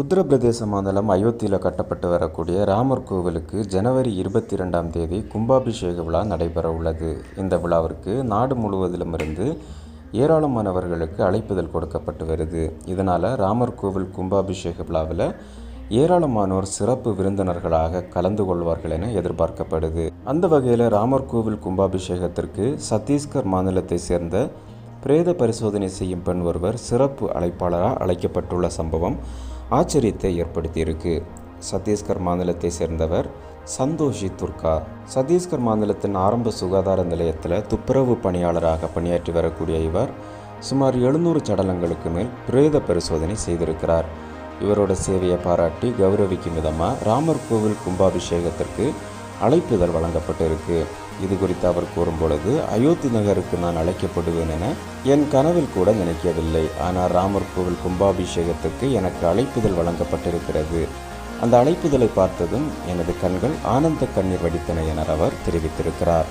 உத்தரப்பிரதேச மாநிலம் அயோத்தியில் கட்டப்பட்டு வரக்கூடிய ராமர் கோவிலுக்கு ஜனவரி இருபத்தி ரெண்டாம் தேதி கும்பாபிஷேக விழா நடைபெற உள்ளது. இந்த விழாவிற்கு நாடு முழுவதிலுமிருந்து ஏராளமானவர்களுக்கு அழைப்புதல் கொடுக்கப்பட்டு வருது. இதனால் ராமர் கோவில் கும்பாபிஷேக விழாவில் ஏராளமானோர் சிறப்பு விருந்தினர்களாக கலந்து கொள்வார்கள் என எதிர்பார்க்கப்படுது. அந்த வகையில் ராமர் கோவில் கும்பாபிஷேகத்திற்கு சத்தீஸ்கர் மாநிலத்தை சேர்ந்த பிரேத பரிசோதனை செய்யும் பெண் ஒருவர் சிறப்பு அழைப்பாளராக அழைக்கப்பட்டுள்ள சம்பவம் ஆச்சரியத்தை ஏற்படுத்தியிருக்கு. சத்தீஸ்கர் மாநிலத்தை சேர்ந்தவர் சந்தோஷி துர்கா. சத்தீஸ்கர் மாநிலத்தின் ஆரம்ப சுகாதார நிலையத்தில் துப்புரவு பணியாளராக பணியாற்றி வரக்கூடிய இவர் சுமார் எழுநூறு சடலங்களுக்கு மேல் பிரேத பரிசோதனை செய்திருக்கிறார். இவரோட சேவையை பாராட்டி கௌரவிக்கும் விதமாக ராமர் கோவில் கும்பாபிஷேகத்திற்கு அழைப்புதல் வழங்கப்பட்டிருக்கு. இது குறித்து அவர் கூறும்பொழுது அயோத்தி நகருக்கு நான் அழைக்கப்படுவேன் என என் கனவில் கூட நினைக்கவில்லை. ஆனால் ராமர் கோவில் கும்பாபிஷேகத்துக்கு எனக்கு அழைப்புதல் வழங்கப்பட்டிருக்கிறது. அந்த அழைப்புதலை பார்த்ததும் எனது கண்கள் ஆனந்த கண்ணீர் வடித்தன என அவர் தெரிவித்திருக்கிறார்.